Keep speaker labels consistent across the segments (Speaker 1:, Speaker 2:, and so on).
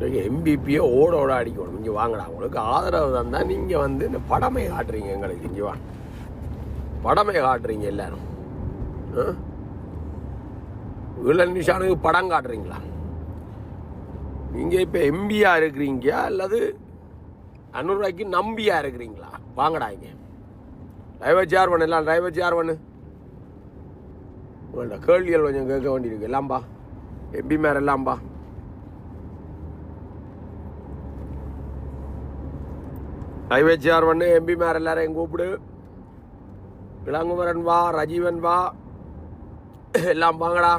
Speaker 1: எம்பிபியை ஓட ஓட அடிக்கணும். இங்கே வாங்கடா. உங்களுக்கு ஆதரவு தந்தால் நீங்கள் வந்து இந்த படமை காட்டுறீங்க எங்களுக்கு. இங்கே வா. படமை காட்டுறீங்க எல்லாரும். இளன் நிஷானுக்கு படம் காட்டுறீங்களா? நீங்கள் இப்போ எம்பியா இருக்கிறீங்க அல்லது அனுராய்க்கு நம்பியா இருக்கிறீங்களா? வாங்கடா இங்கே. டிரைவர் சேர் பண்ணு எல்லாம் டிரைவர் சேர் பண்ணு. உங்கள்கிட்ட கேள்விகள் கொஞ்சம் கேட்க வேண்டியிருக்கு. எல்லாம்பா எம்பி மேர் எல்லாம்பா ஹைவே ஒன்று எம்பிமார் எம்பி எல்லாரையும் கூப்பிடு இளங்குமரன் வா ரஜீவன் வா எல்லாம் வாங்கடா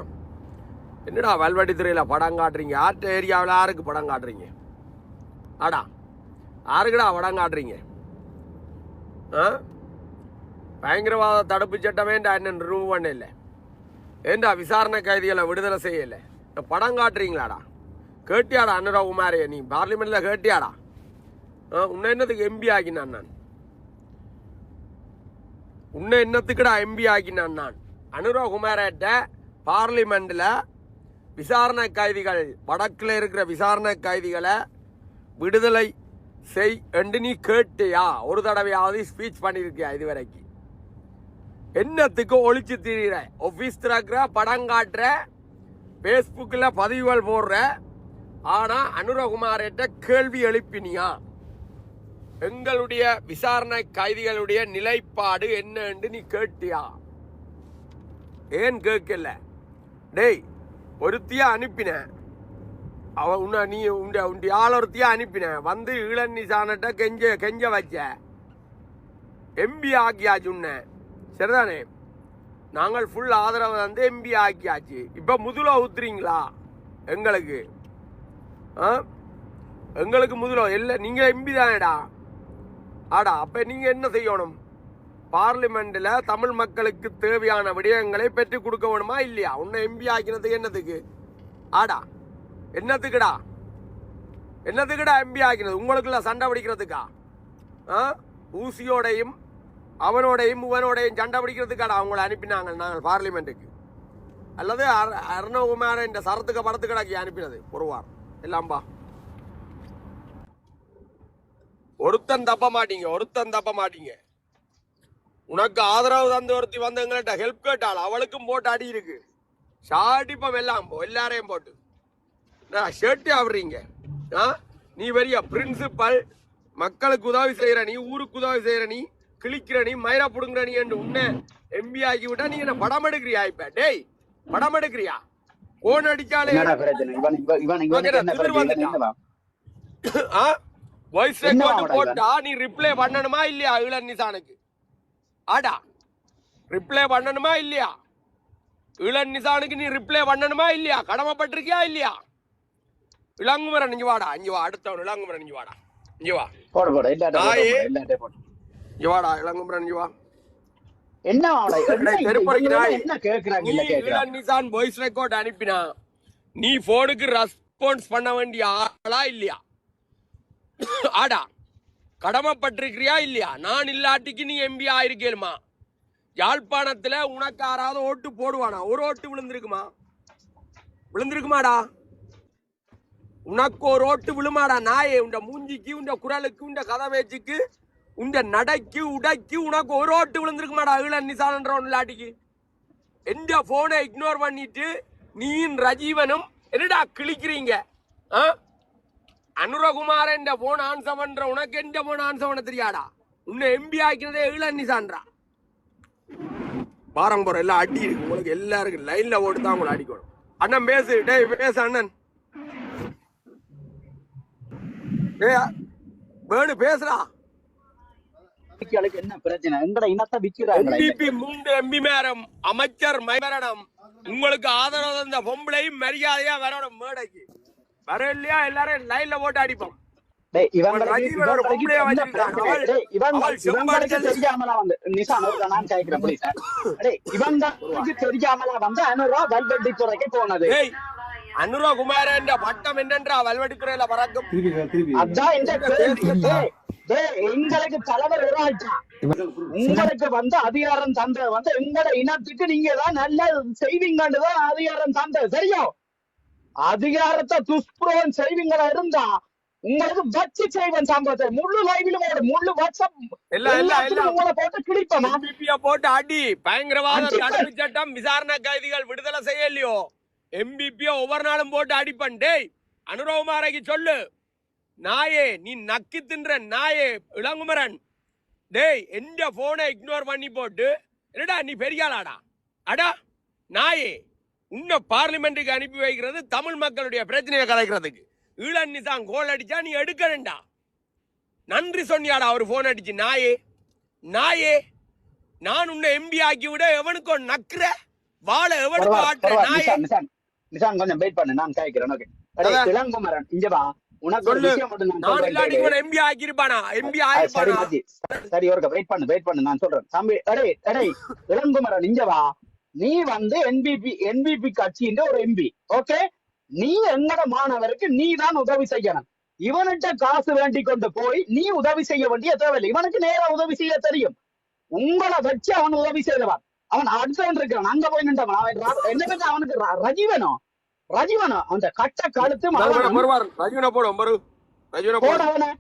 Speaker 1: என்னடா வல்வெட்டி துறையில் படம் காட்டுறீங்க ஆற்ற ஏரியாவில் யாருக்கு படம் காட்டுறீங்க ஆடா யாருக்குடா படம் காட்டுறீங்க ஆ பயங்கரவாத தடுப்பு சட்டமே என்ன ரிமூவ் பண்ண இல்லை ஏண்டா விசாரணை கைதிகளை விடுதலை செய்யலை படம் காட்டுறீங்களாடா கேட்டியாடா அனுராவ் நீ பார்லிமெண்ட்டில் கேட்டியாடா உன்னை என்னத்துக்கு எம்பி ஆகினான் நான்? உன்னை என்னத்துக்குடா எம்பி ஆகினான் நான்? அனுராவ் குமாரேட்ட விசாரணை கைதிகள் வடக்கில் இருக்கிற விசாரணை கைதிகளை விடுதலை செய் என்று நீ கேட்டியா? ஒரு தடவையாவது ஸ்பீச் பண்ணியிருக்கியா இதுவரைக்கும்? என்னத்துக்கு ஒழிச்சு திரிகிற ஆஃபீஸ் திறக்கிற படம் காட்டுற ஃபேஸ்புக்கில் பதிவுகள் போடுற ஆனால் அனுரகுமார்கிட்ட கேள்வி எழுப்பினியா? எங்களுடைய விசாரணை கைதிகளுடைய நிலைப்பாடு என்னன்னு நீ கேட்டியா? ஏன் கேட்கல? டேய் ஒருத்தியா அனுப்பின. அவன் உன்னை நீ உண்ட உண்டி ஆள் ஒருத்தியா அனுப்பின. வந்து சாணட்ட கெஞ்ச கெஞ்ச வச்ச. எம்பி ஆக்கியாச்சு உன்னை. சரிதானே? நாங்கள் ஃபுல் ஆதரவு வந்து எம்பி ஆக்கியாச்சு. இப்போ முதல ஊத்துறீங்களா? எங்களுக்கு. ஆ? எங்களுக்கு முதல இல்லை நீங்கள் எம்பி தானேடா. ஆடா அப்போ நீங்கள் என்ன செய்யணும்? பார்லிமெண்ட்டில் தமிழ் மக்களுக்கு தேவையான விடயங்களை பெற்றுக் கொடுக்க வேணுமா இல்லையா? உன்னை எம்பி ஆக்கினதுக்கு என்னத்துக்கு ஆடா என்னத்துக்குடா என்னத்துக்குடா எம்பி ஆக்கினது? உங்களுக்குள்ள சண்டை பிடிக்கிறதுக்கா? ஆ? ஊசியோடையும் அவனோடையும் இவனோடையும் சண்டை பிடிக்கிறதுக்காடா அவங்கள அனுப்பினாங்க நாங்கள் பார்லிமெண்ட்டுக்கு. அல்லது அர் அருணகுமார சரத்துக்கு படத்துக்கடாக்கி அனுப்பினது ஒருவார் எல்லாம்பா ஒருத்தன் தப்ப மாட்டீங்க ஒருத்தன் தப்ப மாட்டீங்க. உனக்கு ஆதரவு தந்து ஒருத்தி வந்து எங்கள்கிட்ட ஹெல்ப் கேட்டாள் அவளுக்கும் போட்டு அடி இருக்கு. ஷாடிப்பம் எல்லாம் போ எல்லாரையும் போட்டு. ஷர்ட்டு ஆடுறீங்க ஆ? நீ பெரிய பிரின்சிபல் மக்களுக்கு உதவி செய்யற நீ ஊருக்கு உதவி செய்யற நீ கிழிக்கிற நீ மயிரா புடுங்குற நீ என்று உன்னை எம்பி ஆக்கி விட்டா நீ என்ன படம் எடுக்கிறியா இப்ப? டேய் படம் எடுக்கிறியா? கோன் அடிச்சாலே வந்துட்டான். வாய்ஸ் ரெக்கார்ட் போட்டா நீ ரிப்ளை பண்ணணுமா இல்லையா இளன் நிசானுக்கு? ஆடா. ரிப்ளை பண்ணணுமா இல்லையா? இளன் நிசானுக்கு நீ ரிப்ளை பண்ணணுமா இல்லையா? கடமைப்பட்டிருக்கியா இல்லையா? இளங்குமரன் இங்க வாடா. இங்க வா அடுத்தவன் இளங்குமரன் இங்க வாடா. இங்க வா.
Speaker 2: போடு போடு.
Speaker 1: இங்க வாடா இளங்குமரன் இங்க வா.
Speaker 2: என்ன
Speaker 1: வாய்ஸ் ரெக்கார்ட் அனுப்பினா நீ போனுக்கு ரெஸ்பான்ஸ் பண்ண வேண்டிய ஆளா இல்லையா? ஆடா கடமைப்பட்டிருக்கிறியா இல்லையா? நான் இல்லாட்டிக்கு நீ எம்பி ஆயிருக்கேலுமா? யாழ்ப்பாணத்துல உனக்கு யாராவது ஓட்டு போடுவானா? ஒரு ஓட்டு விழுந்திருக்குமா? விழுந்திருக்குமாடா. உனக்கு ஒரு ஓட்டு விழுமாடா நாயே. உண்ட மூஞ்சிக்கு உண்ட குரலுக்கு உண்ட கதை பேச்சுக்கு உண்ட நடைக்கு உடைக்கு உனக்கு ஒரு ஓட்டு விழுந்திருக்குமாடா அகில நிசானன்ற இல்லாட்டிக்கு. எந்த போனை இக்னோர் பண்ணிட்டு நீயும் ரஜீவனும் என்னடா கிழிக்கிறீங்க? ஆ? அனுரகுமார் என்ற போன் ஆன்சர் பண்ற உனக்கு எந்த போன் பண்ண தெரியாடா? உன்னை எம்பி ஆக்கிறதே ஈழன் நிசான்றா? பாரம்பரம் எல்லாம் அடி இருக்கு. உங்களுக்கு எல்லாருக்கும் லைன்ல ஓட்டு தான் உங்களை அடிக்கணும். அண்ணன் பேசு. டேய் பேசு அண்ணன். டேய் வேணு பேசுறா
Speaker 2: என்ன பிரச்சனை? எங்கட இனத்தை விக்கிறாங்களே
Speaker 1: எம்பிபி மூன்று எம்பி மேரம். அமைச்சர் மைமரணம் உங்களுக்கு ஆதரவு தந்த பொம்பளையும் மரியாதையா வரணும் மேடைக்கு. வர இல்லையா? எல்லாரும் லைன்ல போட்டு அடிப்போம். செம்பாடுகள்
Speaker 2: தெரியாமலா வந்து நிசான் நான் கேட்கிறேன் தெரியாமலா அனுரா வல்வெட்டி துறைக்கு போனது.
Speaker 1: டேய் அனுரா குமார என்ற பட்டம் என்னன்றா பறக்கும்?
Speaker 2: அதான் எங்களுக்கு தலைவர் உங்களுக்கு வந்து அதிகாரம் தந்தது வந்து எங்களோட இனத்துக்கு நீங்க தான் நல்ல செய்வீங்கன்னு தான் அதிகாரம் தந்தது. சரியா? அதிகாரத்தை துஷ்பிரயோகம் செய்வீங்களா இருந்தா உங்களுக்கு வச்சு செய்வேன் சம்பவத்தை முழு லைவிலும் ஓடு முழு வாட்ஸ்அப்
Speaker 1: இல்ல இல்ல
Speaker 2: எல்லாத்துலயும்
Speaker 1: இல்ல
Speaker 2: உங்களை போட்டு கிழிப்பமா
Speaker 1: எம்பிபிய போட்டு அடி. பயங்கரவாத. தடுப்பு சட்டம் விசாரணை கைதிகள் விடுதலை செய்யலையோ எம்பிபிய ஒவ்வொரு நாளும் போட்டு அடிப்பன். டேய் அனுரகுமாரைக்கு சொல்லு. நாயே நீ நக்கி தின்ற நாயே இளங்குமரன். டேய் எந்த போனை இக்னோர் பண்ணி போட்டு என்னடா நீ பெரியாளாடா அடா நாயே. உன்னை பார்லிமெண்ட்டுக்கு அனுப்பி வைக்கிறது தமிழ் மக்களுடைய பிரச்சனையை கலைக்கிறதுக்கு. ஈழன் நிசான் கோல் அடிச்சா நீ எடுக்கணும்டா. நன்றி சொன்னியாடா அவர் போன் அடிச்சு. நாயே நாயே நான் உன்னை எம்பி ஆக்கி விட எவனுக்கோ நக்குற வாழ எவனுக்கோ
Speaker 2: பரவாயில்ல,
Speaker 1: ஆட்டுற. நாயே.
Speaker 2: நிஷான் கொஞ்சம் வெயிட் பண்ணு நான் கேட்கிறேன் ஓகே. இளங்குமரன் இங்க வா. உனக்கு ஒரு. விஷயம் மட்டும் நான்
Speaker 1: இல்லாட்டி. கூட எம்பி ஆக்கிருப்பானா எம்பி ஆயிருப்பானா?
Speaker 2: சரி ஒரு வெயிட் பண்ணு வெயிட் பண்ணு நான் சொல்றேன். தம்பி அடே அடே இளங்குமரன் இங்க வா. நீ வந்து என்பிபி என்பிபி கட்சின்ற ஒரு எம்பி ஓகே நீ எங்கட மாணவருக்கு நீ தான் உதவி செய்யணும். இவன்கிட்ட காசு வேண்டி கொண்டு போய் நீ உதவி செய்ய வேண்டிய தேவையில்லை. இவனுக்கு நேரா உதவி செய்ய தெரியும். உங்களை வச்சு அவன் உதவி செய்தவன் அவன் அடுத்தவன் இருக்கிறான். அங்க போய் நின்றவன். அவன் என்ன பேரு? அவனுக்கு ர- ரஜீவனோ? ரஜீவனோ? அந்த கட்ட கழுத்து போடவன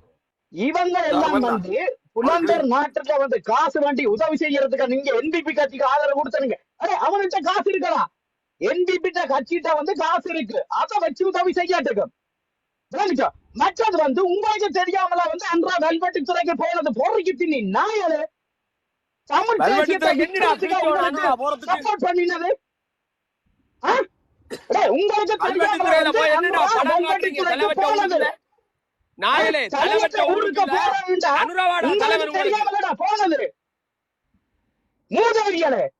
Speaker 2: இவங்க எல்லாம். வந்து. புலம்பெயர் நாட்டுல வந்து காசு வேண்டி உதவி செய்யறதுக்கு நீங்க என்பிபி கட்சிக்கு ஆதரவு கொடுத்தீங்க அரே அவன்கிட்ட காசு இருக்கா என்பிபி கட்சிகிட்ட வந்து காசு இருக்கு. அதை வச்சு உதவி செய்யாட்டுக்கு. விளங்குச்சா? மற்றது வந்து உங்களுக்கு தெரியாமல வந்து அன்றா வெல்வெட்டு துறைக்கு போனது தின்னி தமிழ் பண்ணினது? உங்களுக்கு தெரியாமல
Speaker 1: படம்
Speaker 2: வெல்வெட்டு
Speaker 1: காட்டுறீங்க
Speaker 2: துறைக்கு
Speaker 1: தலைவற்ற
Speaker 2: போனது.
Speaker 1: நாயலே தலைவற்ற
Speaker 2: ஊருக்கு
Speaker 1: அனுராவாடா தலைவர்
Speaker 2: தெரியாமலடா போனது. மூதவியலே ஆ?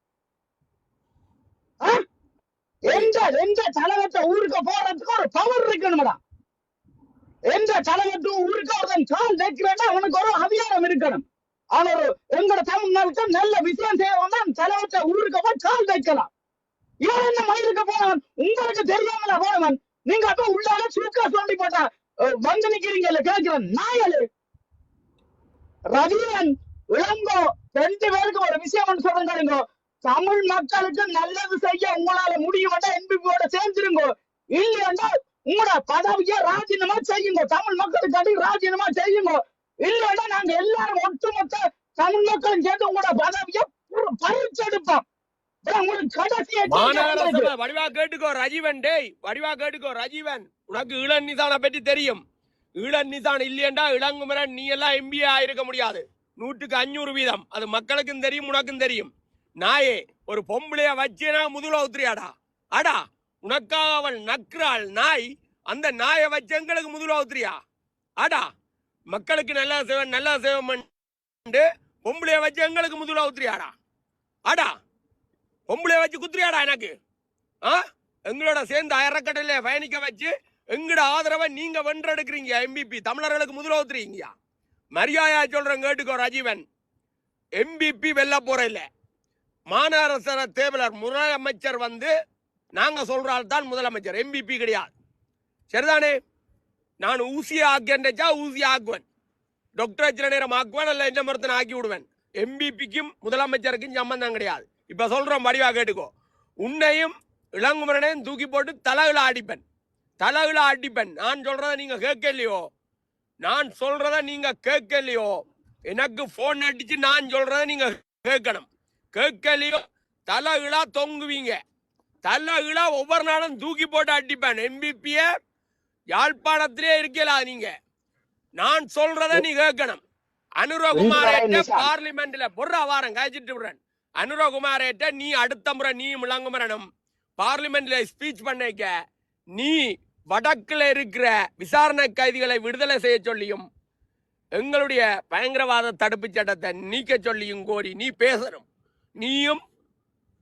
Speaker 2: எந்த எந்த தலைவற்ற ஊருக்கு போறதுக்கு ஒரு பவர் இருக்கணும்டா? எந்த தலைவற்ற ஊருக்கு அவன் கால் வைக்கிறேன்னா அவனுக்கு ஒரு அதிகாரம் இருக்கணும். அவன் ஒரு எங்கட தமிழ்நாட்டுக்கு நல்ல விஷயம் செய்யறவன் தலைவற்ற ஊருக்கு போய் கால் வைக்கலாம். இவன் என்ன மயிலுக்கு போனவன்? உங்களுக்கு தெரியாமல போனவன்? நீங்க அப்ப உள்ளால சுருக்கா சொல்லி போட்டா அஹ், வந்து நிக்கிறீங்கல்ல கேட்கிறேன் நாயலு. ரவியன் இளங்கோ ரெண்டு பேருக்கு ஒரு விஷயம் சொல்றேன் தமிழ் மக்களுக்கு நல்லது செய்ய உங்களால முடியும் என்பிபியோட சேர்ந்துருங்க. இல்லையா உங்களோட பதவியை ராஜினாமா செய்யுங்க. தமிழ் மக்களுக்காண்டி ராஜினாமா செய்யுங்க. இல்லைன்னா நாங்க எல்லாரும் ஒட்டுமொத்த தமிழ் மக்களும் சேர்ந்து உங்களோட பதவியை பறிச்செடுப்போம்.
Speaker 1: வடிவா கேட்டுக்கோ ரஜீவன் டேய். வடிவா கேட்டுக்கோ ரஜீவன். உனக்கு இளன் நிசானை பற்றி தெரியும். இளன் நிசான் இல்லையண்டா இளங்குமரன் நீ எல்லாம் எம்பிஏ ஆயிருக்க முடியாது. நூற்றுக்கு அஞ்சூறு வீதம். அது மக்களுக்கும் தெரியும் உனக்கும் தெரியும். நாயே ஒரு பொம்பளைய வச்சேனா முதுகுல ஊத்துறியாடா அடா உனக்காக அவள் நக்கிறாள் நாய் அந்த நாயை வச்சு எங்களுக்கு முதுகுல ஊத்துறியா அடா மக்களுக்கு நல்லா செய்வன் நல்லா செய்வன் பொம்பளைய வச்சு எங்களுக்கு முதுகுல ஊத்துறியாடா அடா பொம்பளைய வச்சு குத்துறியாடா எனக்கு? ஆ? எங்களோட சேர்ந்து அயறக்கட்டளைய பயணிக்க வச்சு எங்கட ஆதரவை நீங்க வென்றெடுக்கிறீங்க எம்பிபி தமிழர்களுக்கு முதல்ல ஊத்துறீங்க மரியாதையா சொல்றேன் கேட்டுக்கோ ராஜீவன். எம்பிபி வெல்ல போற இல்லை. மாநகர தேவலர் முதலமைச்சர் வந்து நாங்கள் சொல்கிறால் தான் முதலமைச்சர் எம்பிபி கிடையாது. சரிதானே? நான் ஊசியை ஆக்கின்றச்சா ஊசியை ஆக்குவேன். டாக்டர் சில நேரம் ஆக்குவேன் இல்லை என்ன மருத்துவன் ஆக்கி விடுவேன். எம்பிபிக்கும் முதலமைச்சருக்கும் சம்பந்தம் கிடையாது. இப்போ சொல்கிறோம் வடிவாக கேட்டுக்கோ. உன்னையும் இளங்குமரனையும் தூக்கி போட்டு தலைகளை அடிப்பேன். தலைகளை அடிப்பேன். நான் சொல்கிறத நீங்கள் கேட்கலையோ? நான் சொல்கிறத நீங்கள் கேட்கலையோ? எனக்கு ஃபோன் அடித்து நான் சொல்கிறத நீங்கள் கேட்கணும். கேட்கலையோ? தலைகளா தொங்குவீங்க. தலைகளா ஒவ்வொரு நாளும் தூக்கி போட்டு அடிப்பேன். எம்பிபிய யாழ்ப்பாணத்திலே இருக்கலாம் நீங்க? நான் சொல்றத நீ கேட்கணும். அனுரகுமாரேட்ட. பார்லிமெண்ட்ல பொறா வாரம் காய்ச்சிட்டு விடுறேன். அனுரகுமாரேட்ட நீ அடுத்த முறை நீ முழங்குமரனும் பார்லிமெண்ட்ல ஸ்பீச் பண்ணிக்க. நீ வடக்குல இருக்கிற விசாரணை கைதிகளை விடுதலை செய்ய சொல்லியும் எங்களுடைய பயங்கரவாத தடுப்பு சட்டத்தை நீக்க சொல்லியும் கோரி நீ பேசணும். நீயும்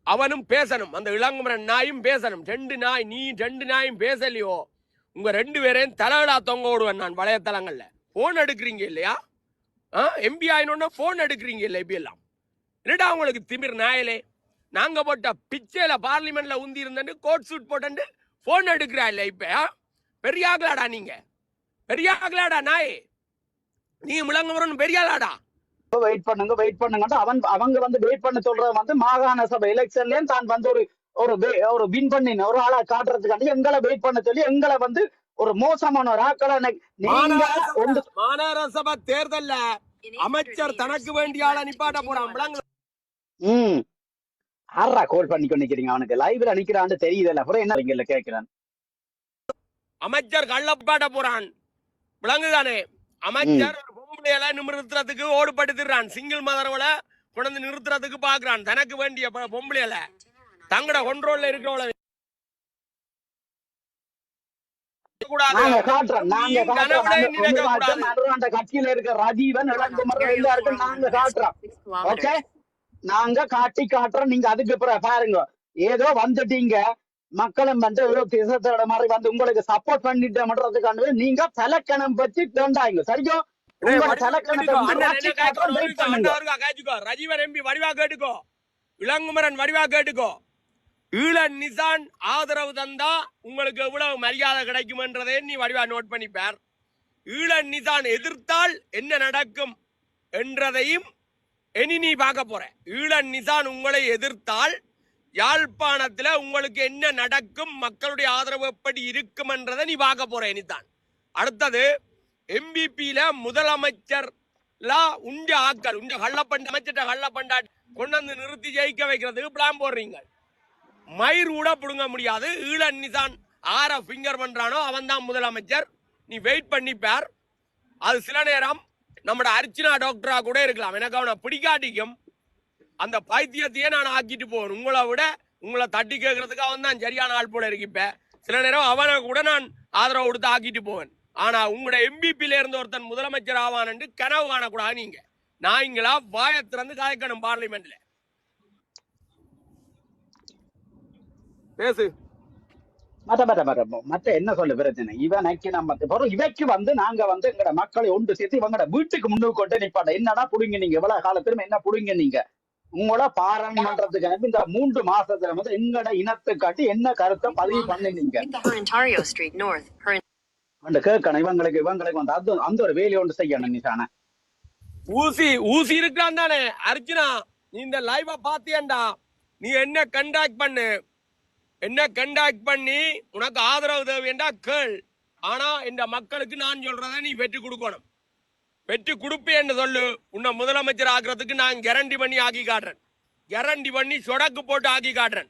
Speaker 1: அவனும் பேசணும். அந்த இளங்குமரன் நாயும் பேசணும். ரெண்டு நாய் நீ ரெண்டு நாயும் பேசலையோ? உங்க ரெண்டு பேரையும் தலைவிழா தொங்க விடுவேன் நான் வலையத்தளங்கள்ல போன் எடுக்கிறீங்க இல்லையா? ஆ எம்பி ஆயினோன்னா போன் எடுக்கிறீங்க இல்லை இப்ப எல்லாம்? என்னடா உங்களுக்கு திமிர் நாயலே? நாங்க போட்ட பிச்சையில பார்லிமெண்ட்ல உந்தி இருந்துட்டு கோட் சூட் போட்டு போன் எடுக்கிறா இல்ல இப்ப பெரியாகலாடா பெரிய ஆகலாடா நீங்க. பெரிய ஆகலாடா நாயே. நீ முழங்குமரன் பெரியாளாடா?
Speaker 2: வெயிட் பண்ணுங்க வெயிட் பண்ணுங்க அவன் அவங்க வந்து வெயிட் பண்ண சொல்றது வந்து மாகாண சபை எலெக்ஷன்லயும் தான் வந்து ஒரு ஒரு ஒரு வின் பண்ணின ஒரு ஆளா காட்டுறதுக்காண்டி எங்களை வெயிட் பண்ண சொல்லி எங்களை வந்து ஒரு மோசமான ஒரு ஆக்களை
Speaker 1: மாநகர சபை தேர்தல்ல அமைச்சர் தனக்கு வேண்டிய ஆளை நிப்பாட்ட போறான் விளங்குதா?
Speaker 2: ம். ஆறா கோல் பண்ணி கொண்டிருக்கிறீங்க அவனுக்கு? லைவ்ல நிக்கிறான்னு தெரியுதுல்ல அப்புறம் என்ன இங்க கேட்கிறேன்
Speaker 1: அமைச்சர் கள்ளப்பாட்ட போறான் விளங்குதானே? அமைச்சர் ஒரு பொம்பளையில நிறுத்துறதுக்கு ஓடுபடுத்துறான் சிங்கிள் மதரவளை கொண்டு நிறுத்துறதுக்கு பாக்குறான் தனக்கு வேண்டிய பொம்பளையில. தங்கட கொண்ட்ரோல்ல இருக்கிறவள கூடாது.
Speaker 2: நாங்க காட்டி காட்டுறோம். நீங்க அதுக்கு பாருங்க. ஏதோ வந்துட்டீங்க. மக்களும் வந்து மாதிரி வந்து உங்களுக்கு சப்போர்ட் பண்ணிட்டோம்ன்றதுக்கான நீங்க தலக்கணம் பத்தி வேண்டாங்க சரியோ
Speaker 1: கேட்டுக்கோ. எம்பி வடிவா இளங்குமரன் வடிவா கேட்டுக்கோ. ஈழ நிசான் ஆதரவு தந்தா உங்களுக்கு எவ்வளவு மரியாதை கிடைக்கும்ன்றதை நீ வடிவா நோட் பண்ணிப்பார். ஈழ நிசான் எதிர்த்தால் என்ன நடக்கும் என்றதையும் இனி நீ பார்க்க போற. ஈழ நிசான் உங்களை எதிர்த்தால் யாழ்ப்பாணத்துல உங்களுக்கு என்ன நடக்கும் மக்களுடைய ஆதரவு எப்படி இருக்கும் என்றதை நீ பார்க்க போற இனிதான் அடுத்தது எம்பிபியில முதலமைச்சர் லா உண்ட ஆக்கல் உண்ட கள்ளப்பண்ட அமைச்சர்ட்ட கள்ளப்பண்டா கொண்டு வந்து நிறுத்தி ஜெயிக்க வைக்கிறதுக்கு பிளான் போடுறீங்க. மயிர் கூட பிடுங்க முடியாது. ஈழ நிசான் ஆற ஃபிங்கர் பண்றானோ அவன் தான் முதலமைச்சர். நீ வெயிட் பண்ணிப்பார் அது சில நேரம் நம்மட அர்ச்சனா டாக்டரா கூட இருக்கலாம். எனக்கு அவனை பிடிக்காட்டிக்கும் அந்த பைத்தியத்தையே நான் ஆக்கிட்டு போவேன் உங்களை விட உங்களை தட்டி கேட்கறதுக்கு அவன் தான் சரியான ஆள் போல இருக்கு இப்ப. சில நேரம் அவனை கூட நான் ஆதரவு கொடுத்து ஆக்கிட்டு போவேன். ஆனா உங்களோட எம்பிபில இருந்து ஒருத்தன் முதலமைச்சர் ஆவான்னு கனவு காணக்கூடாது நீங்க. நாய்ங்களா வாயை திறந்து காய்க்கணும் பார்லிமெண்ட்ல. பேசு.
Speaker 2: மத்த மத்த மத்த மத்த என்ன சொல்ல பிரச்சனை? இவனுக்கு நம்ம பிறகு இவைக்கு வந்து நாங்க வந்து எங்கட மக்களை ஒன்று சேர்த்து இவங்கட வீட்டுக்கு முன்னுக்கு கொண்டு நிப்பாட்ட? என்னடா புடுங்க நீங்க? எவ்வளவு காலத்திலும் என்ன புடுங்க நீங்க? உங்களோட பாராளுமன்றத்துக்கு அனுப்பி இந்த மூன்று மாசத்துல வந்து எங்கட இனத்தை காட்டி என்ன கருத்தை பதிவு பண்ணினீங்க அந்த கேட்கணும் இவங்களுக்கு இவங்களுக்கு வந்து அது அந்த ஒரு வேலையை ஒன்று செய்யணும் நிசான.
Speaker 1: ஊசி ஊசி இருக்கான் தானே. அர்ஜுனா நீ இந்த லைவ பாத்தியண்டா. நீ என்ன கண்டாக்ட் பண்ணு? என்ன கண்டாக்ட் பண்ணி உனக்கு ஆதரவு தேவைண்டா கேள். ஆனா இந்த மக்களுக்கு நான் சொல்றத நீ வெற்றி கொடுக்கணும். வெற்றி கொடுப்பேன்னு சொல்லு. உன்னை முதலமைச்சர் ஆகிறதுக்கு நான் கேரண்டி பண்ணி ஆக்கி காட்டுறேன். கேரண்டி பண்ணி சொடக்கு போட்டு ஆக்கி காட்டுறேன்.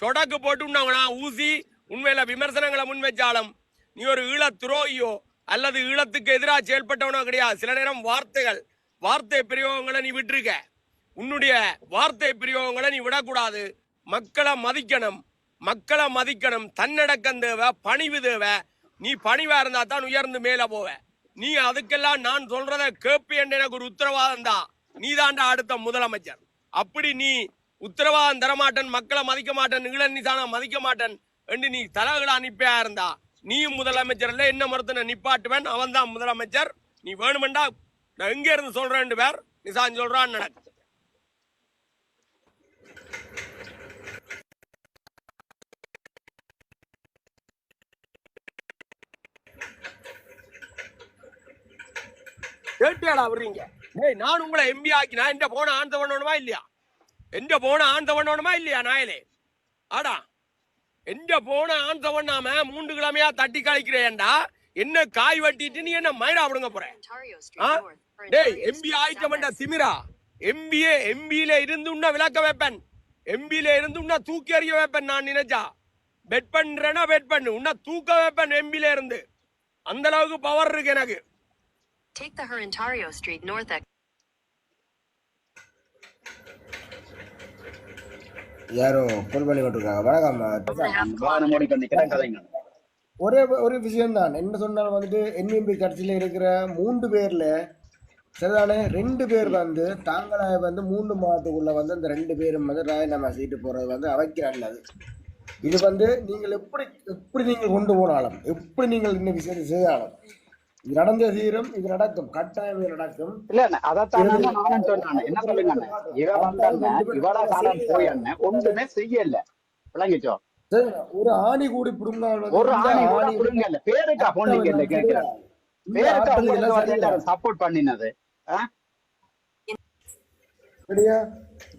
Speaker 1: சொடக்கு போட்டு உன்னை நான் ஊசி உண்மையில விமர்சனங்களை முன் வச்சாலும் நீ ஒரு ஈழ துரோகியோ அல்லது ஈழத்துக்கு எதிராக செயல்பட்டவனோ கிடையாது. சில நேரம் வார்த்தைகள் வார்த்தை பிரயோகங்களை நீ விட்டுருக்க. உன்னுடைய வார்த்தை பிரயோகங்களை நீ விடக்கூடாது. மக்களை மதிக்கணும். மக்களை மதிக்கணும். தன்னடக்கம் தேவை பணிவு தேவை. நீ பணிவா இருந்தா தான் உயர்ந்து மேலே போவ. நீ அதுக்கெல்லாம் நான் சொல்றத கேப்பி என்று எனக்கு ஒரு உத்தரவாதம் தான் நீ தாண்டா அடுத்த முதலமைச்சர். அப்படி நீ உத்தரவாதம் தரமாட்டன் மக்களை மதிக்க மாட்டேன் இளன் நிசான மதிக்க மாட்டேன் என்று நீ தலைகளை அனுப்பியா இருந்தா. நீயும் முதலமைச்சர் இல்ல என்ன மருத்துவ நிப்பாட்டுவேன் அவன் தான் முதலமைச்சர். நீ வேணுமெண்டா நான் எங்க இருந்து சொல்றேன் பேர் நிசான் சொல்றான் நடக்கு கேட்டியாடா வர்றீங்க? ஏய் நான் உங்களை எம்பி ஆக்கினா எந்த போன ஆண்ட பண்ணணுமா இல்லையா? எந்த போன ஆண்ட பண்ணணுமா இல்லையா நாயலே? ஆடா. எந்த போன ஆன்சர் பண்ணாம மூன்று கிழமையா தட்டி கழிக்கிறேன்டா என்ன காய் வெட்டிட்டு நீ என்ன மயிரா விடுங்க போற? டேய் எம்பி ஆயிட்டமண்டா. திமிரா எம்பிஏ எம்பியில இருந்து உன்ன விளக்க வைப்பேன். எம்பியில இருந்து உன்ன தூக்கி எறிய வைப்பேன் நான் நினைச்சா. பெட் பண்றேன்னா பெட் பண்ணு. உன்ன தூக்க வைப்பேன் எம்பியில இருந்து. அந்த அளவுக்கு பவர் இருக்கு எனக்கு.
Speaker 3: Take the Her Ontario Street North
Speaker 4: யாரோ கோல் பண்ணி கொண்டிருக்காங்க வணக்கம் ஒரே ஒரு விஷயம்தான். என்ன சொன்னாலும் வந்துட்டு என்எம்பி கட்சியில் இருக்கிற மூன்று பேர்ல சரிதானே ரெண்டு பேர் வந்து தாங்களாக வந்து மூன்று மாதத்துக்குள்ள வந்து அந்த ரெண்டு பேரும் வந்து ராஜினாமா சீட்டு போறது வந்து அவைக்கு நல்லது. இது வந்து நீங்கள் எப்படி எப்படி நீங்கள் கொண்டு போனாலும் எப்படி நீங்கள் இந்த விஷயத்தை செய்தாலும் இது நடந்த தீரும் இது நடக்கும். கட்டாயம் இது நடக்கும்.
Speaker 2: இல்ல அண்ணே நானும் சொன்னேன். என்ன சொல்லுங்க இவ வந்த அண்ணே இவ்வளவு காலம் போய் அண்ணே ஒன்றுமே செய்யல. விளங்கிச்சோ
Speaker 4: ஒரு ஆணி கூடி பிடுங்கால்
Speaker 2: ஒரு ஆணி
Speaker 4: ஆணி
Speaker 2: புடுங்க இல்ல பேருக்கா போனீங்க இல்ல கேட்கிறேன்
Speaker 4: இந்த
Speaker 2: பேருக்கா உங்களுக்கு சப்போர்ட் பண்ணினது?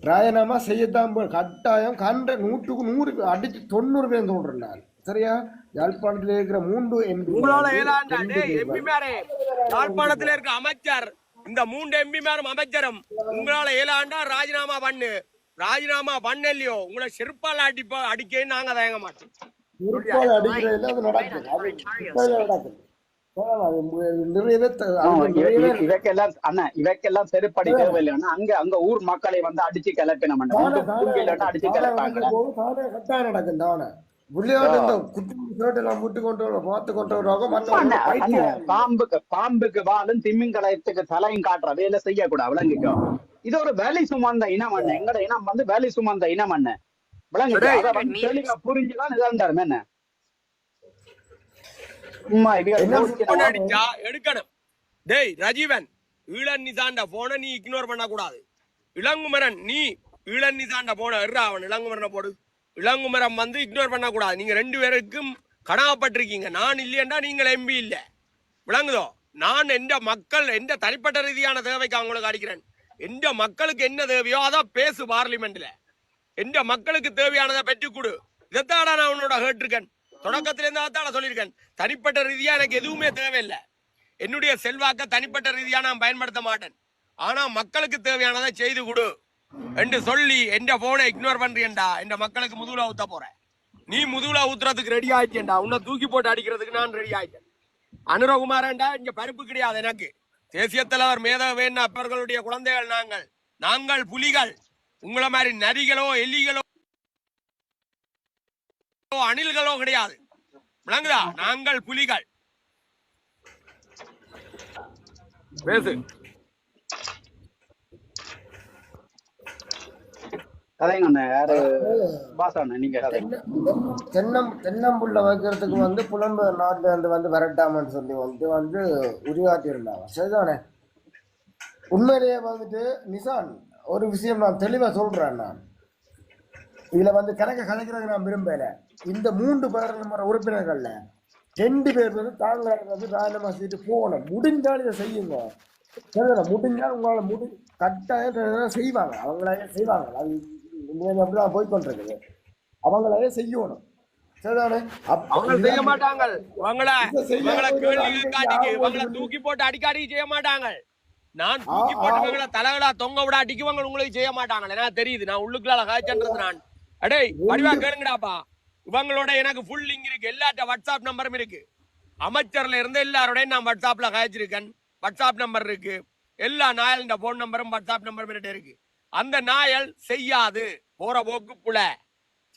Speaker 4: ராஜினாமா செய்யத்தான் கட்டாயம் கண்ட நூற்றுக்கு நூறு பேர் அடிச்சு தொண்ணூறு பேர் சொல்றேன் நான் சரியா? யாழ்ப்பாணத்தில் இருக்கிற மூன்று எம்பி
Speaker 1: உங்களால ஏலாண்டா? டேய் எம்பி மேரே யாழ்ப்பாணத்துல இருக்க அமைச்சர் இந்த மூன்று எம்பி மேரும் அமைச்சரும் உங்களால ஏலாண்டா? ராஜினாமா பண்ணு. ராஜினாமா பண்ணலையோ? உங்களை செருப்பால அடிப்ப அடிக்கன்னு நாங்க தயங்க மாட்டோம்.
Speaker 2: இவக்கெல்லாம் அண்ணா இவக்கெல்லாம் செருப்படி தேவையில்லைன்னா அங்க அங்க ஊர் மக்களை வந்து அடிச்சு கிளப்பின அடிச்சு கிளப்பாங்க
Speaker 4: விளையாட்டு இந்த குட்டி ஷர்ட் எல்லாம் கொண்டு வர பார்த்து கொண்டு வருவாங்க
Speaker 2: பாம்புக்கு பாம்புக்கு வாழும் திமிங்கலத்துக்கு தலையும் காட்டுற வேலை செய்யக்கூடாது விளங்கிக்கோ. இது ஒரு வேலை சுமந்த இனம் அண்ணன் எங்கட இனம் வந்து வேலை சுமந்த இனம் அண்ணன் விளங்கிக்கோ.
Speaker 1: டேய்,
Speaker 2: அதை வந்து தெளிவா புரிஞ்சுதான் இதாண்டாரு என்ன.
Speaker 1: அடிச்சா எடுக்கணும். டேய் ரஜீவன் ஈழன் நிசாண்ட போன நீ இக்னோர் பண்ண கூடாது இளங்குமரன் நீ ஈழன் நிசாண்ட போன எர்ரா அவன் இளங்குமரனை போடு. இளங்குமரன் வந்து இக்னோர் பண்ணக்கூடாது. நீங்கள் ரெண்டு பேருக்கும் கனவப்பட்டிருக்கீங்க. நான் இல்லையண்டா நீங்கள் எம்பி இல்லை. விளங்குதோ? நான் எந்த மக்கள் எந்த தனிப்பட்ட ரீதியான தேவைக்கு அவங்களுக்கு அடிக்கிறேன் எந்த மக்களுக்கு என்ன தேவையோ அதான் பேசு பார்லிமெண்ட்ல. எந்த மக்களுக்கு தேவையானதை பெற்றுக் கொடு இதைத்தாடா நான் உன்னோட கேட்டிருக்கேன். தொடக்கத்திலேருந்து அதான் சொல்லியிருக்கேன். தனிப்பட்ட ரீதியாக எனக்கு எதுவுமே தேவையில்லை. என்னுடைய செல்வாக்க தனிப்பட்ட ரீதியாக நான் பயன்படுத்த மாட்டேன். ஆனால் மக்களுக்கு தேவையானதை செய்து கொடு. என்று சொல்லி எந்த போனை இக்னோர் பண்றியண்டா எந்த மக்களுக்கு முதுகுல ஊத்த போறேன். நீ முதுகுல ஊத்துறதுக்கு ரெடி ஆயிட்டேன்டா உன்னை தூக்கி போட்டு அடிக்கிறதுக்கு நான் ரெடி ஆயிட்டேன். அனுரகுமாரண்டா இங்க பருப்பு கிடையாது எனக்கு. தேசிய தலைவர் மேதவேன் அப்பர்களுடைய குழந்தைகள் நாங்கள். நாங்கள் புலிகள். உங்களை மாதிரி நரிகளோ எலிகளோ அணில்களோ கிடையாது. விளங்குதா? நாங்கள் புலிகள். பேசு.
Speaker 2: கதைங்க அண்ணன் யாரு? பாஸ் அண்ணன் நீங்க கதை.
Speaker 4: தென்னம் தென்னம்புள்ள வைக்கிறதுக்கு வந்து புலம்பெயர் நாட்டுல இருந்து வந்து வரட்டாமன்னு சொல்லி வந்து வந்து உருவாக்கி இருந்தாங்க சரிதானே? உண்மையிலேயே வந்துட்டு நிசான் ஒரு விஷயம் நான் தெளிவா சொல்றேன் நான். இதுல வந்து கணக்க கணக்கிறது நான் விரும்பல. இந்த மூன்று பாராளுமன்ற உறுப்பினர்கள்ல ரெண்டு பேர் வந்து தாங்கள் வந்து ராஜினாமா செய்துட்டு போகணும் முடிஞ்சால் இதை செய்யுங்க. முடிஞ்சால் உங்களால முடி கட்டாயம் செய்வாங்க. அவங்களே செய்வாங்க. அது உண்மையிலே அப்படிதான் போய்கொண்டிருக்குது அவங்களே செய்யணும்.
Speaker 1: அவங்க செய்ய மாட்டாங்க தூக்கி போட்டு அடிக்காடி செய்ய மாட்டாங்க நான் தூக்கி போட்டு தலைகளா தொங்க விட அடிக்குவாங்க உங்களுக்கு செய்ய மாட்டாங்க எனக்கு தெரியுது. நான் உள்ளுக்குள்ள காய்ச்சன்றது நான். வடிவா கேளுங்கடாப்பா. இவங்களோட எனக்கு ஃபுல் லிங்க் இருக்கு. எல்லாட்ட வாட்ஸ்அப் நம்பரும் இருக்கு. அமைச்சர்ல இருந்து எல்லாரோடையும் நான் வாட்ஸ்அப்ல காய்ச்சிருக்கேன் வாட்ஸ்அப் நம்பர் இருக்கு. எல்லா நாயல் போன் நம்பரும் வாட்ஸ்அப் நம்பர் என்கிட்ட இருக்கு. அந்த நாயல் செய்யாது. போற போக்கு புல.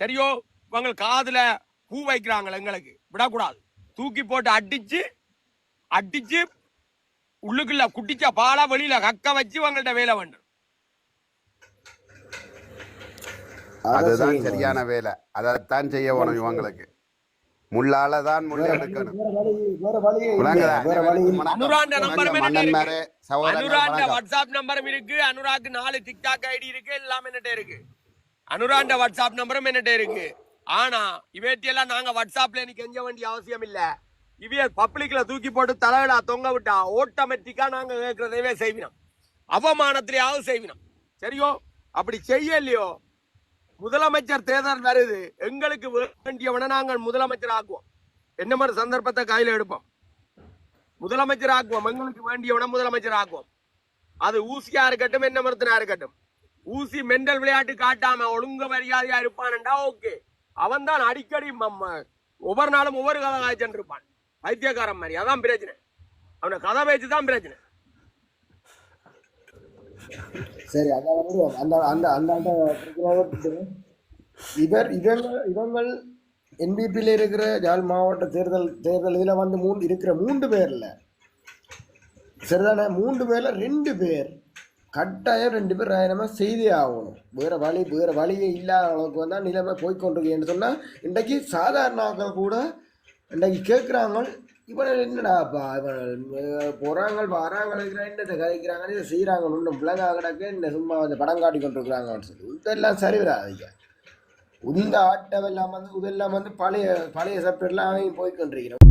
Speaker 1: சரியோ? இவங்க காதுல பூ வைக்கிறாங்க எங்களுக்கு. விடக்கூடாது. தூக்கி போட்டு அடிச்சு அடிச்சு உள்ளுக்குள்ள குட்டிச்ச பாலா வெளியில கக்க வச்சு இவங்கள்ட்ட வேலை வேண்டும்.
Speaker 4: அதை
Speaker 5: அதுதான். சரியான வேலை. அதைத்தான் செய்ய வேணும் இவங்களுக்கு. முள்ளால தான் முள்ளை எடுக்கணும். மன்னன்
Speaker 1: இருக்கு?
Speaker 5: மாரே.
Speaker 1: வாட்ஸ்அப் நம்பரும் இருக்கு. அனுராக்கு நாலு டிக்டாக் ஐடி இருக்கு. எல்லாமே என்னட்ட இருக்கு. அனுராண்ட வாட்ஸ்அப் நம்பரும் என்னட்ட இருக்கு. ஆனா இவற்றியெல்லாம் நாங்க வாட்ஸ்அப்ல எனக்கு கெஞ்ச வேண்டிய அவசியம் இல்ல. இவைய பப்ளிக்ல தூக்கி போட்டு தலையிடா தொங்க விட்டா ஆட்டோமேட்டிக்கா நாங்க கேட்கறதவே செய்வினோம் அவமானத்திலேயாவது செய்வினோம் சரியோ? அப்படி செய்யலையோ? முதலமைச்சர் தேர்தல் வருது. எங்களுக்கு வேண்டியவனை நாங்கள் முதலமைச்சர் ஆக்குவோம் என்ன மாதிரி சந்தர்ப்பத்தை கையில எடுப்போம்? முதலமைச்சர் ஆக்குவோம் எங்களுக்கு வேண்டியவனை முதலமைச்சர் ஆக்குவோம் அது ஊசியா இருக்கட்டும் என்ன மருத்துனா இருக்கட்டும். ஊசி மெண்டல் விளையாட்டு காட்டாம ஒழுங்க மரியாதையா இருப்பான்டா ஓகே. அவன் தான் அடிக்கடி மம்ம- ஒவ்வொரு நாளும் ஒவ்வொரு கதை காய்ச்சல் இருப்பான். பைத்தியக்காரன் மாதிரி. அதான் பிரச்சனை. அவனை கதை பேச்சு தான் பிரச்சனை.
Speaker 4: சரி அதான் அந்த அந்த அந்த அந்த இவர் இவங்க இவங்கள் என்பிபியில் இருக்கிற ஜால் மாவட்ட தேர்தல் தேர்தல் இதில் வந்து மூன்று இருக்கிற மூன்று பேரில். சரிதானே? மூன்று பேரில் ரெண்டு பேர். கட்டாயம் ரெண்டு பேர் ராஜினாமா செய்தே ஆகணும். வேறு வழி வேறு வழியே இல்லாத அளவுக்கு வந்தால் நிலைமை போய்கொண்டிருக்கேன்னு சொன்னால் இன்றைக்கு சாதாரண ஆட்கள் கூட இன்றைக்கு கேட்குறாங்க இவன் என்னடாப்பா இவன் போகிறாங்க வராங்க என்னத்தை கதைக்கிறாங்க இதை செய்கிறாங்க ஒன்றும். பிள்ளைங்க கிடக்கு இந்த சும்மா வந்து படம் காட்டி கொண்டிருக்கிறாங்கன்னு சொல்லி. இதெல்லாம் சரி வராதுங்க. இந்த ஆட்டம் எல்லாம் வந்து இதெல்லாம் வந்து பழைய பழைய சப்டெல்லாம் போய் கொண்டிருக்கிறோம்.